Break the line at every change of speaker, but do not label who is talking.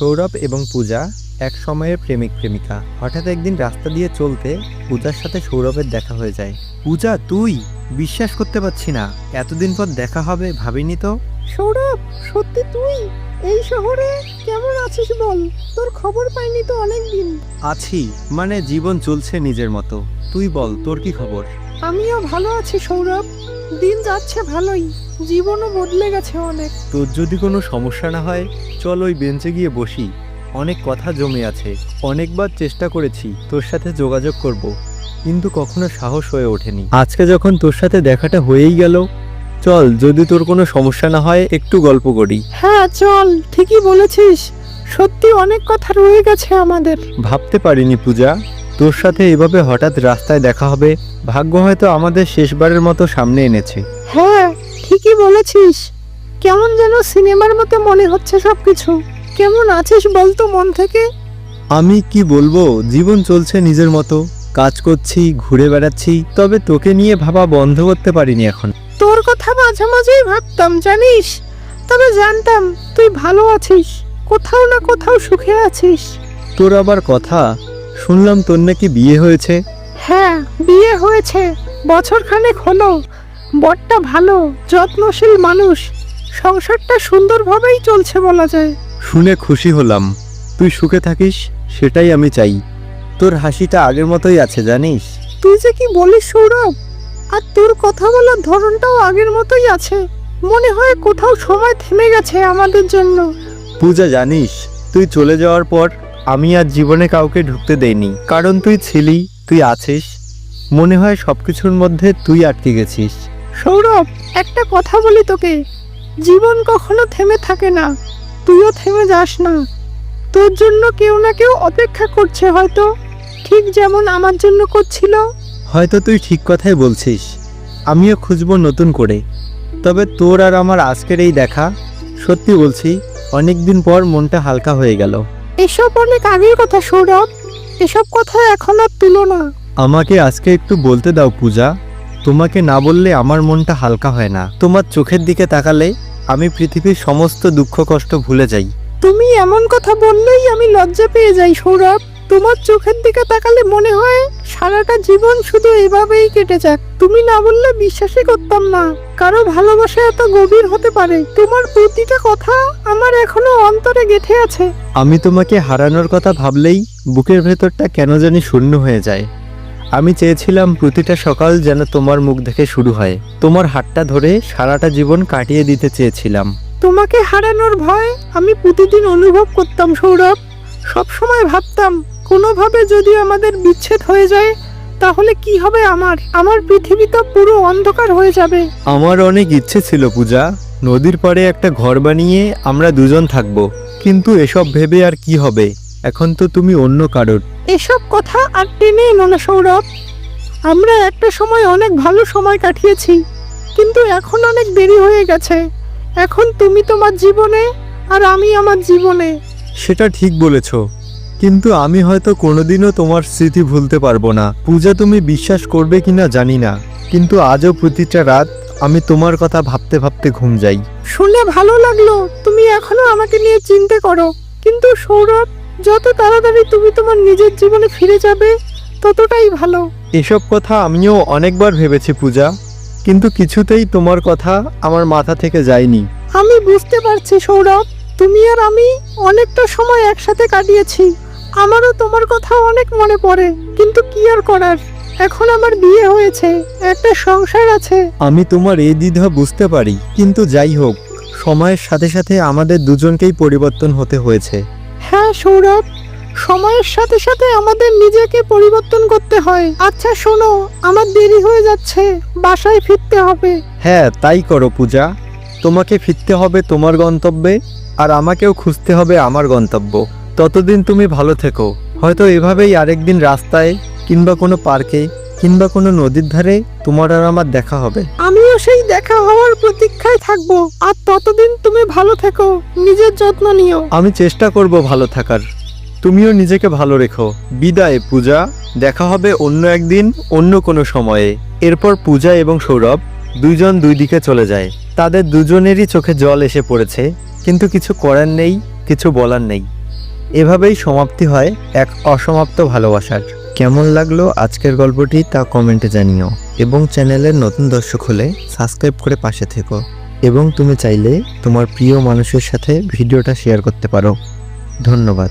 সৌরভ এবং পূজা এক সময়ের প্রেমিক প্রেমিকা। হঠাৎ একদিন রাস্তা দিয়ে চলতে পূজার সাথে সৌরভের দেখা হয়ে যায়। পূজা তুই? বিশ্বাস করতে পারছি না। এতদিন পর দেখা হবে ভাবিনি তো?
সৌরভ সত্যি তুই? এই শহরে কেমন আছিস বল? তোর খবর পাইনি তো অনেক দিন
আছি মানে জীবন চলছে নিজের মতো। তুই বল তোর কি খবর?
আমিও ভালো আছি সৌরভ। দিন যাচ্ছে ভালোই। জীবনও বদলে গেছে অনেক।
তোর যদি কোনো সমস্যা না হয় চল ওই বেঞ্চে গিয়ে বসি। অনেক কথা জমে আছে অনেকবার চেষ্টা করেছি তোর সাথে যোগাযোগ করব কিন্তু কখনো সাহস হয়ে ওঠেনি। আজকে যখন তোর সাথে দেখাটা হয়েই গেল চল যদি তোর কোনো সমস্যা না হয় একটু গল্প করি।
হ্যাঁ চল ঠিকই বলেছিস। সত্যি অনেক কথা রয়ে গেছে আমাদের।
ভাবতে পারিনি পূজা তোর সাথে এভাবে হঠাৎ রাস্তায় দেখা হবে ভাগ্য হয়তো আমাদের শেষবারের মতো সামনে এনেছে।
হ্যাঁ ঠিকই বলেছিস। কেমন যেন সিনেমার মতো মনে হচ্ছে সবকিছু। কেমন আছিস বলতো মন থেকে।
আমি কি বলব? জীবন চলছে নিজের মতো। কাজ করছি ঘুরে বেড়াচ্ছি তবে তোকে নিয়ে ভাবা বন্ধ করতে পারিনি এখন।
তোর কথা মাঝে মাঝেই ভাবতাম জানিস? তবে জানতাম তুই ভালো আছিস। কোথাও না কোথাও সুখে আছিস।
তোর আবার কথা? শুনলাম তোর নাকি বিয়ে হয়েছে।
হ্যাঁ বিয়ে হয়েছে। বছর খানেক হলো। বরটা ভালো যত্নশীল মানুষ। সংসারটা সুন্দরভাবেই চলছে বলা যায়।
শুনে খুশি হলাম। তুই সুখে থাকিস সেটাই আমি চাই। তোর হাসিটা আগের মতোই আছে জানিস?
তুই যে কি বলিস সৌরভ? আর তোর কথা বলার ধরনটাও আগের মতোই আছে। মনে হয় কোথাও সময় থেমে গেছে আমাদের জন্য।
পূজা জানিস তুই চলে যাওয়ার পর আমি আর জীবনে কাউকে ঢুকতে দেইনি। কারণ তুই ছিলি তুই আছিস। মনে হয় সবকিছুর মধ্যে তুই আটকে গেছিস।
সৌরভ একটা কথা বলি তোকে। জীবন কখনো থেমে থাকে না তুইও থেমে যাস না। তোর জন্য কেউ না কেউ অপেক্ষা করছে হয়তো ঠিক যেমন আমার জন্য করছিল।
হয়তো তুই ঠিক কথাই বলছিস আমিও খুঁজবো নতুন করে। তবে তোর আর আমার আজকের এই দেখা সত্যি বলছি অনেকদিন পর মনটা হালকা হয়ে গেল।
এসব অনেক আগের কথা সৌরভ। এসব কথা এখন আর তুলো না।
আমাকে আজকে একটু বলতে দাও পূজা। তোমাকে না বললে আমার মনটা হালকা হয় না। তোমার চোখের দিকে তাকালে আমি পৃথিবীর সমস্ত দুঃখ কষ্ট ভুলে যাই।
তুমি এমন কথা বললেই আমি লজ্জা পেয়ে যাই সৌরভ। তোমার চোখের দিকে তাকালে মনে হয় সারাটা জীবন শুধু এভাবেই কেটে যাক। তুমি না বললে বিশ্বাসই করতাম না। কারও ভালোবাসা এত গভীর হতে পারে? তোমার প্রতিটা কথা আমার এখনও অন্তরে গেঁথে আছে।
আমি তোমাকে হারানোর কথা ভাবলেই বুকের ভেতরটা কেন জানি শূন্য হয়ে যায়। আমি চেয়েছিলাম প্রতিটা সকাল যেন তোমার মুখ দেখে শুরু হয়। তোমার হাতটা ধরে সারাটা জীবন কাটিয়ে দিতে চেয়েছিলাম।
তোমাকে হারানোর ভয় আমি প্রতিদিন অনুভব করতাম সৌরভ। সবসময় ভাবতাম কোনোভাবে যদি আমাদের বিচ্ছেদ হয়ে যায় তাহলে কি হবে আমার? আমার পৃথিবীটা পুরো অন্ধকার হয়ে যাবে।
আমার অনেক ইচ্ছে ছিল পূজা। নদীর পাড়ে একটা ঘর বানিয়ে আমরা দুজন থাকব। কিন্তু এসব ভেবে আর কি হবে? এখন তো তুমি অন্য কারোর।
এসব কথা আর টেনে এনো না সৌরভ। আমরা একটা সময় অনেক ভালো সময় কাটিয়েছি কিন্তু এখন অনেক দেরি হয়ে গেছে। এখন তুমি তোমার জীবনে আর আমি আমার জীবনে।
সেটা ঠিক বলেছ কিন্তু আমি হয়তো কোনোদিনও তোমার স্মৃতি ভুলতে পারব না। পূজা তুমি বিশ্বাস করবে কিনা জানি না কিন্তু আজও প্রতিটা রাত আমি তোমার কথা ভাবতে ভাবতে ঘুম যাই।
শুনে ভালো লাগল তুমি এখনও আমাকে নিয়ে চিন্তা করো। কিন্তু সৌরভ যত তাড়াতাড়ি তুমি তোমার নিজের জীবনে ফিরে যাবে ততটাই ভালো।
এসব কথা আমিও অনেকবার ভেবেছি পূজা। কিন্তু কিছুতেই তোমার কথা আমার মাথা থেকে যায়নি।
আমি বুঝতে পারছি সৌরভ। তুমি আর আমি অনেকটা সময় একসাথে কাটিয়েছি। আমারও তোমার কথা অনেক মনে পড়ে কিন্তু কি আর করার? এখন আমার বিয়ে হয়েছে একটা সংসার আছে।
আমি তোমার এই দ্বিধা বুঝতে পারি কিন্তু যাই হোক সময়ের সাথে সাথে আমাদের দুজনকেই পরিবর্তন হতে হয়েছে।
হ্যাঁ সৌরভ। সময়ের সাথে সাথে আমাদের নিজেকে পরিবর্তন করতে হয়। আচ্ছা শোনো, আমার দেরি হয়ে যাচ্ছে। বাসায় ফিরতে হবে।
হ্যাঁ তাই করো পূজা। তোমাকে ফিরতে হবে তোমার গন্তব্যে, আর আমাকেও খুঁজতে হবে আমার গন্তব্য। ততদিন তুমি ভালো থেকো। হয়তো এভাবেই আরেকদিন রাস্তায় কিংবা কোনো পার্কে কিংবা কোনো নদীর ধারে তোমার আর আমার দেখা হবে।
আমিও সেই দেখা হওয়ার প্রতীক্ষায় থাকব। আর ততদিন তুমি ভালো থেকো নিজের যত্ন নিও।
আমি চেষ্টা করব ভালো থাকার। তুমিও নিজেকে ভালো রেখো। বিদায় পূজা। দেখা হবে অন্য একদিন অন্য কোনো সময়ে। এরপর পূজা এবং সৌরভ দুইজন দুই দিকে চলে যায়। তাদের দুজনেরই চোখে জল এসে পড়েছে। কিন্তু কিছু করার নেই কিছু বলার নেই। এভাবেই সমাপ্তি হয় এক অসমাপ্ত ভালোবাসার। কেমন লাগল আজকের গল্পটি তা কমেন্টে জানিও এবং চ্যানেলের নতুন দর্শক হলে সাবস্ক্রাইব করে পাশে থেকো এবং তুমি চাইলে তোমার প্রিয় মানুষের সাথে ভিডিওটা শেয়ার করতে পারো। ধন্যবাদ।